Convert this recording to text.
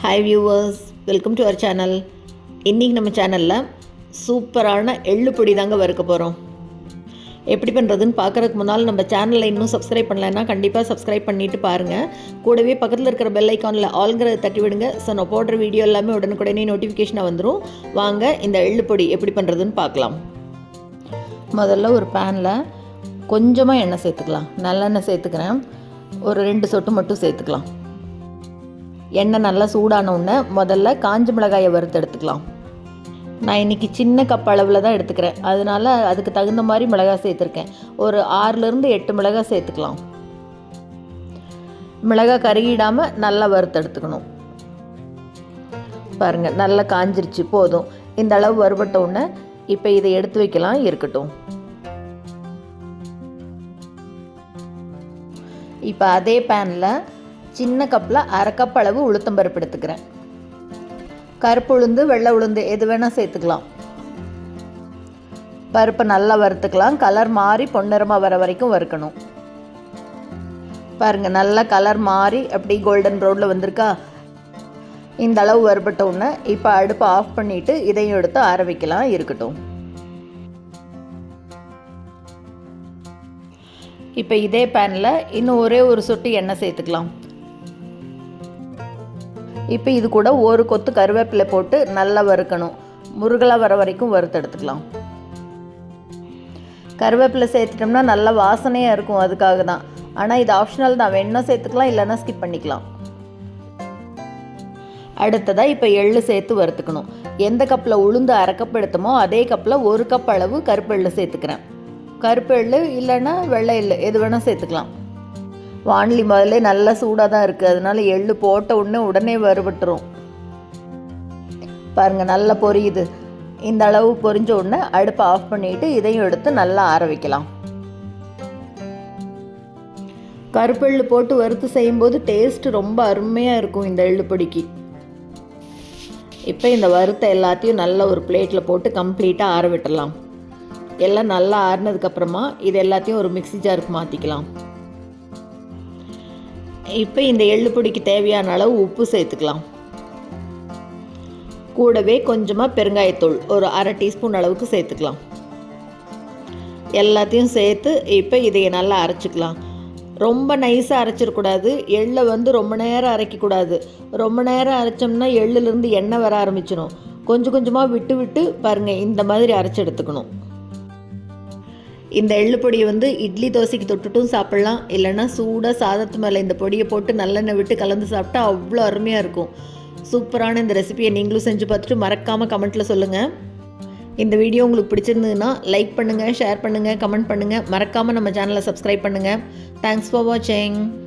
Hi viewers welcome to our channel இன்றைக்கி நம்ம சேனலில் சூப்பரான எள்ளுப்பொடி தாங்க வறுக்க போகிறோம் எப்படி பண்ணுறதுன்னு பார்க்குறதுக்கு முன்னால் நம்ம சேனலில் இன்னும் சப்ஸ்கிரைப் பண்ணலைன்னா கண்டிப்பாக சப்ஸ்கிரைப் பண்ணிவிட்டு பாருங்கள் கூடவே பக்கத்தில் இருக்கிற பெல் ஐக்கானில் ஆல்ங்கிறத தட்டி விடுங்க. ஸோ நான் போடுற வீடியோ எல்லாமே உடனுக்குடனே நோட்டிஃபிகேஷனாக வந்துடும் வாங்க இந்த எள்ளுப்பொடி எப்படி பண்ணுறதுன்னு பார்க்கலாம் முதல்ல ஒரு பேனில் கொஞ்சமாக எண்ணெய் சேர்த்துக்கலாம். நல்லெண்ணெய் சேர்த்துக்கிறேன். ஒரு ரெண்டு சொட்டு மட்டும் சேர்த்துக்கலாம். எண்ணெய் நல்லா சூடான உடனே முதல்ல காஞ்ச மிளகாயை வறுத்து எடுத்துக்கலாம். நான் இன்றைக்கி சின்ன கப் அளவில் தான் எடுத்துக்கிறேன். அதனால் அதுக்கு தகுந்த மாதிரி மிளகாய் சேர்த்துருக்கேன். ஒரு ஆறுலேருந்து எட்டு மிளகாய் சேர்த்துக்கலாம். மிளகாய் கருகிடாமல் நல்லா வறுத்து எடுத்துக்கணும். பாருங்கள் நல்லா காஞ்சிருச்சு போதும். இந்த அளவு வறுபட்ட உடனே இப்போ இதை எடுத்து வைக்கலாம் இருக்கட்டும். இப்போ அதே பேனில் சின்ன கப்பில் அரை கப் அளவு உளுத்தம்பருப்பு எடுத்துக்கிறேன். கருப்பு உளுந்து வெள்ளை உளுந்து எது வேணால் சேர்த்துக்கலாம். பருப்பை நல்லா வறுத்துக்கலாம். கலர் மாறி பொன்னிறமாக வர வரைக்கும் வறுக்கணும். பாருங்கள் நல்லா கலர் மாறி அப்படி கோல்டன் ப்ரௌனில் வந்திருக்கா? இந்த அளவு வறுபட்ட உடனே இப்போ அடுப்பை ஆஃப் பண்ணிவிட்டு இதையும் எடுத்து ஆற வைக்கலாம். இருக்கட்டும். இப்போ இதே பேனில் இன்னும் ஒரே ஒரு சொட்டு எண்ணெய் சேர்த்துக்கலாம். இப்போ இது கூட ஒரு கொத்து கருவேப்பிலை போட்டு நல்லா வறுக்கணும். முருகலாக வர வரைக்கும் வறுத்து எடுத்துக்கலாம். கருவேப்பிலை சேர்த்துட்டோம்னா நல்லா வாசனையாக இருக்கும் அதுக்காக தான். ஆனால் இது ஆப்ஷனல் தான். வேணா சேர்த்துக்கலாம் இல்லைன்னா ஸ்கிப் பண்ணிக்கலாம். அடுத்ததாக இப்போ எள்ளு சேர்த்து வறுத்துக்கணும். எந்த கப்பில் உளுந்து அரை கப் எடுத்தோமோ அதே கப்பில் ஒரு கப் அளவு கருப்பு எள்ளு சேர்த்துக்கிறேன். கருப்பு எள்ளு இல்லைன்னா வெள்ளை எள்ளு எது வேணால் சேர்த்துக்கலாம். வானிலி முதல்ல நல்லா சூடாக தான் இருக்குது அதனால எள்ளு போட்ட உடனே உடனே வறுபட்டுரும். பாருங்கள் நல்லா பொரியுது. இந்த அளவு பொரிஞ்ச உடனே அடுப்பை ஆஃப் பண்ணிவிட்டு இதையும் எடுத்து நல்லா ஆற வைக்கலாம். கருப்பெள்ளு போட்டு வறுத்து செய்யும்போது டேஸ்ட் ரொம்ப அருமையாக இருக்கும் இந்த எள்ளு பொடிக்கு. இப்போ இந்த வறுத்த எல்லாத்தையும் நல்ல ஒரு பிளேட்டில் போட்டு கம்ப்ளீட்டாக ஆற விட்டுடலாம் எல்லாம் நல்லா ஆறுனதுக்கப்புறமா இது எல்லாத்தையும் ஒரு மிக்ஸி ஜாருக்கு மாற்றிக்கலாம் இப்போ இந்த எள்ளு பொடிக்கு தேவையான அளவு உப்பு சேர்த்துக்கலாம். கூடவே கொஞ்சமாக பெருங்காயத்தூள் ஒரு அரை டீஸ்பூன் அளவுக்கு சேர்த்துக்கலாம். எல்லாத்தையும் சேர்த்து இப்போ இதை நல்லா அரைச்சிக்கலாம். ரொம்ப நைஸாக அரைச்சிடக்கூடாது. எள்ளை வந்து ரொம்ப நேரம் அரைக்கக்கூடாது. ரொம்ப நேரம் அரைச்சோம்னா எள்ளுலேருந்து எண்ணெய் வர ஆரம்பிச்சிடும் கொஞ்சம் கொஞ்சமாக விட்டு விட்டு பாருங்கள் இந்த மாதிரி அரைச்சி எடுத்துக்கணும். இந்த எள்ளு பொடியை வந்து இட்லி தோசைக்கு தொட்டுட்டும் சாப்பிட்லாம். இல்லைன்னா சூடாக சாதத்து மேலே இந்த பொடியை போட்டு நல்லெண்ணெய் விட்டு கலந்து சாப்பிட்டா அவ்வளோ அருமையாக இருக்கும். சூப்பரான இந்த ரெசிபியை நீங்களும் செஞ்சு பார்த்துட்டு மறக்காமல் கமெண்ட்டில் சொல்லுங்கள் இந்த வீடியோ உங்களுக்கு பிடிச்சிருந்ததுன்னா லைக் பண்ணுங்கள் ஷேர் பண்ணுங்கள் கமெண்ட் பண்ணுங்கள் மறக்காமல் நம்ம சேனலை சப்ஸ்கிரைப் பண்ணுங்கள் தேங்க்ஸ் ஃபார் வாட்சிங்